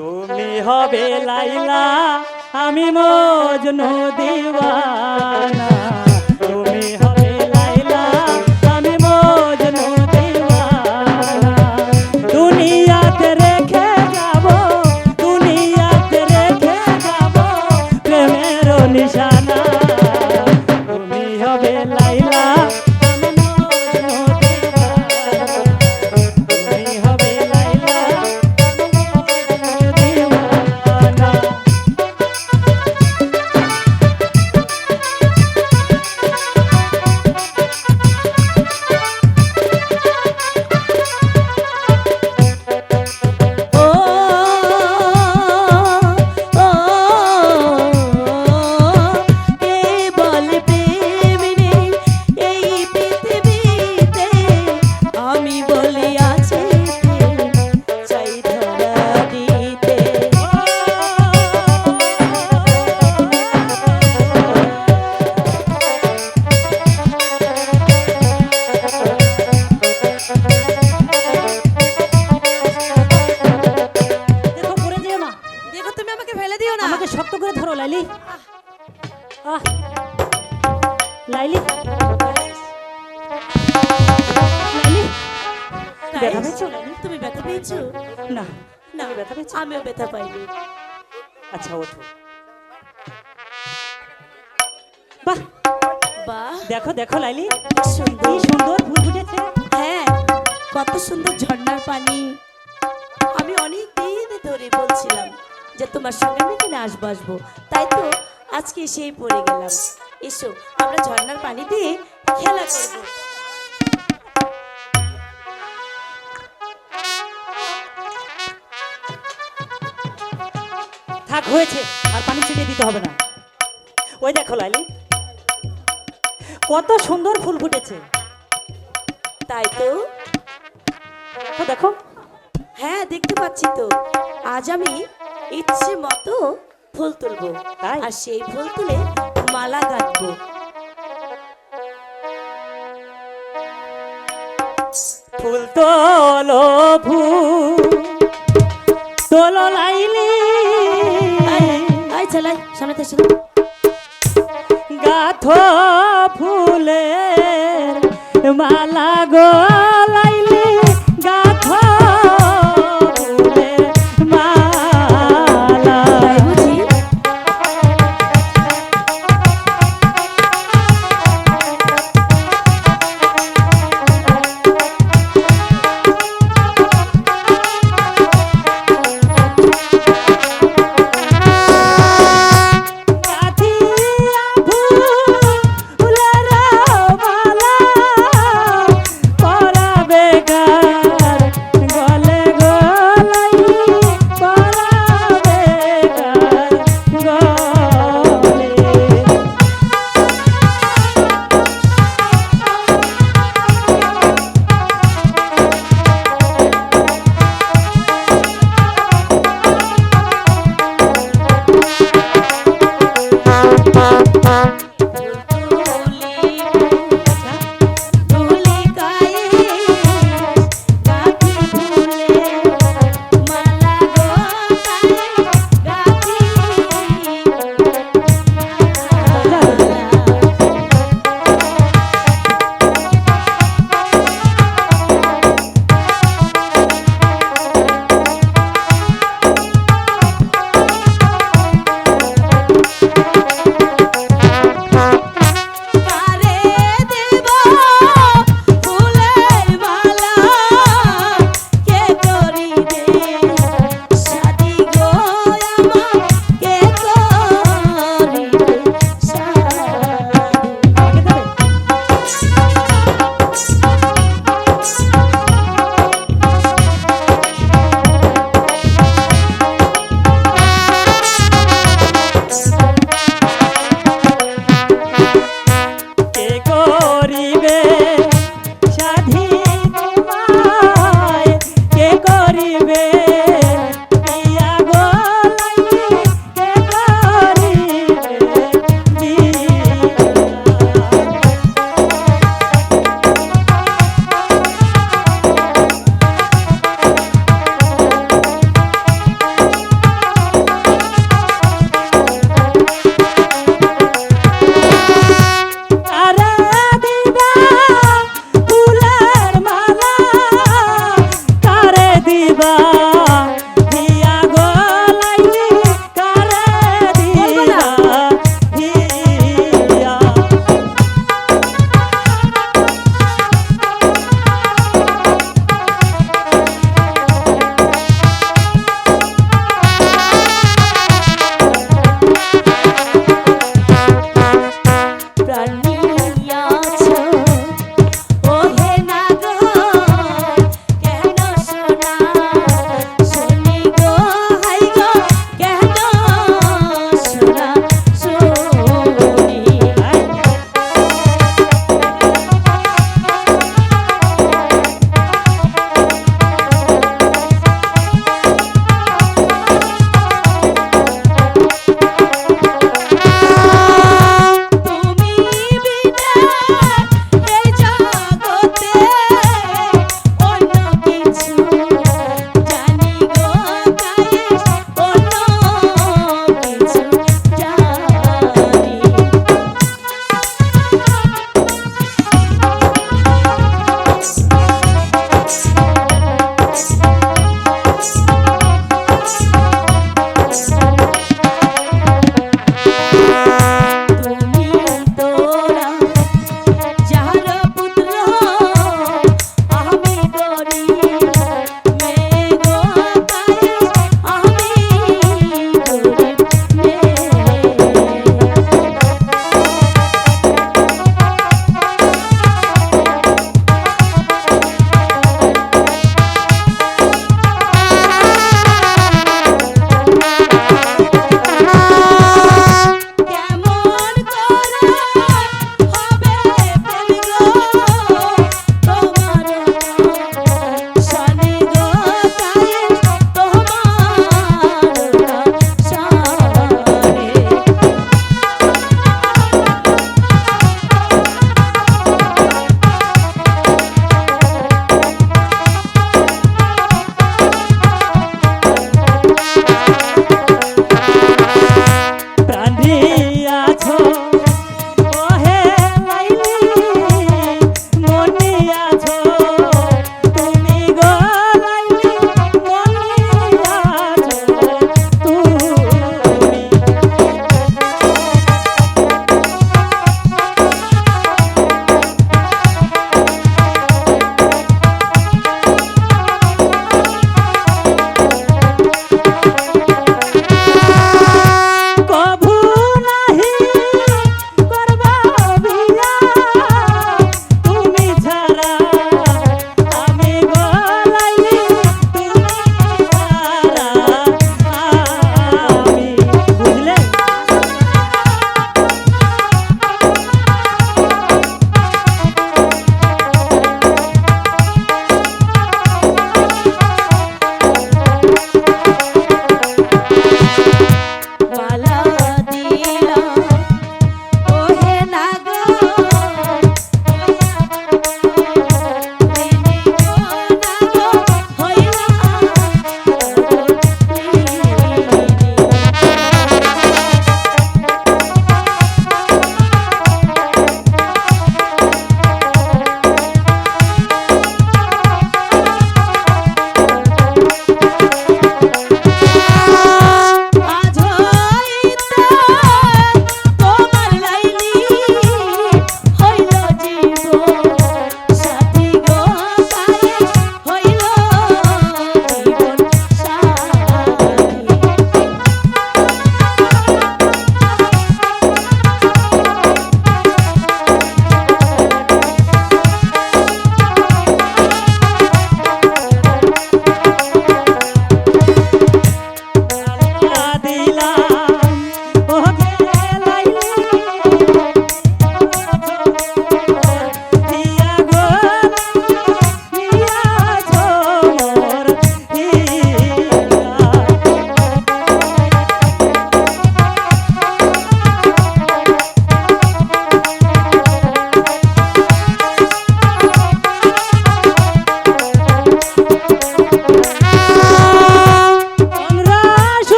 তুমি হবে লাইলা আমি মজনু দিওয়ানা। ব্যথা পেয়েছ? তুমি ব্যথা পেয়েছ? না। না ব্যথা পেয়েছ? আমিও ব্যথা পাইনি। আচ্ছা ওঠো। বাহ! বাহ। দেখো দেখো লাইলি। সুন্দর। সুন্দর ফুল ফুটেছে। হ্যাঁ কত সুন্দর ঝর্ণার পানি। আমি অনেক দিন ধরে বলছিলাম যে তোমার সঙ্গে আমি এখানে আসব আসব। তাই তো আজকে সেই পড়ে গেলাম। এসো আমরা ঝর্ণার পানি দিয়ে খেলা করব। থাক হয়েছে আর পানি ছিটিয়ে দিতে হবে না। ওই দেখো লাইলি কত সুন্দর ফুল ফুটেছে। তাই তো? দেখো দেখো। হ্যাঁ দেখতে পাচ্ছি তো। আজ আমি ইচ্ছে মতো ফুল তুলবো। তাই? আর সেই ফুল তুলে মালা গাঁথবো ফুল তোলো ফুল তোলো লাইলি। আই চালাই সামনে তো শুধু। গাথ ফুলের মালা গো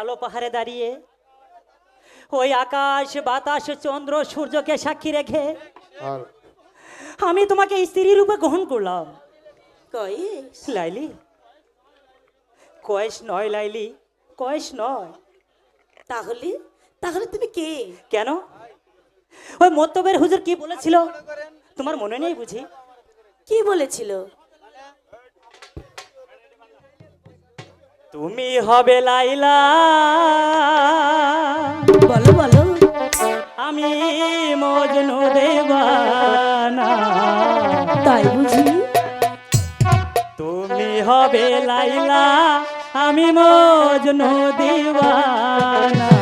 কালো পাহাড়ে দাঁড়িয়ে। ওই আকাশ বাতাস চন্দ্র সূর্যকে সাক্ষী রেখে আমি তোমাকে স্ত্রী রূপে গ্রহণ করলাম। কয়েস লাইলি কয়েস নয় লাইলি কয়েস নয়। তাহলে তাহলে তুমি কে? কেন? ওই মত্তবের হুজুর কি বলেছিল? তোমার মনে নেই বুঝি? কি বলেছিল? তুমি হবে লাইলা। বলো বলো। আমি মজনু দেবানা তাই বুঝি। তুমি হবে লাইলা আমি মজনু দিওয়ানা।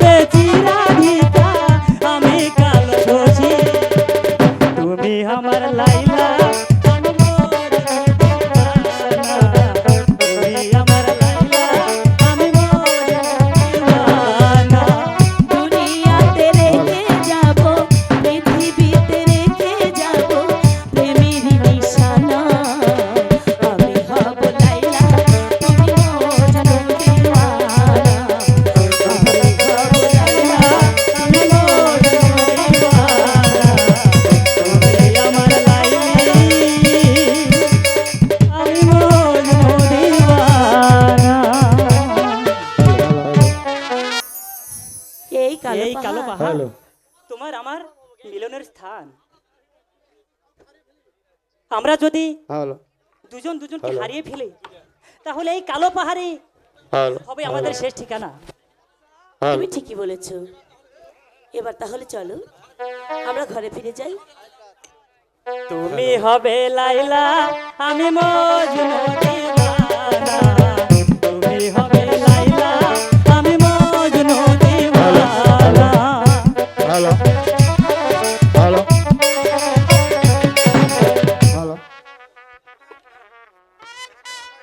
তুমি হবে মিলনের স্থান। আমরা যদি হ্যালো দুজন দুজনকে হারিয়ে ফেলি তাহলে এই কালো হ্যালো। হবে আমাদের শেষ ঠিকানা। তুমি ঠিকই বলেছ। এবার তাহলে চলো আমরা ঘরে ফিরে যাই। তুমি হবে লাইলা আমি মজনু।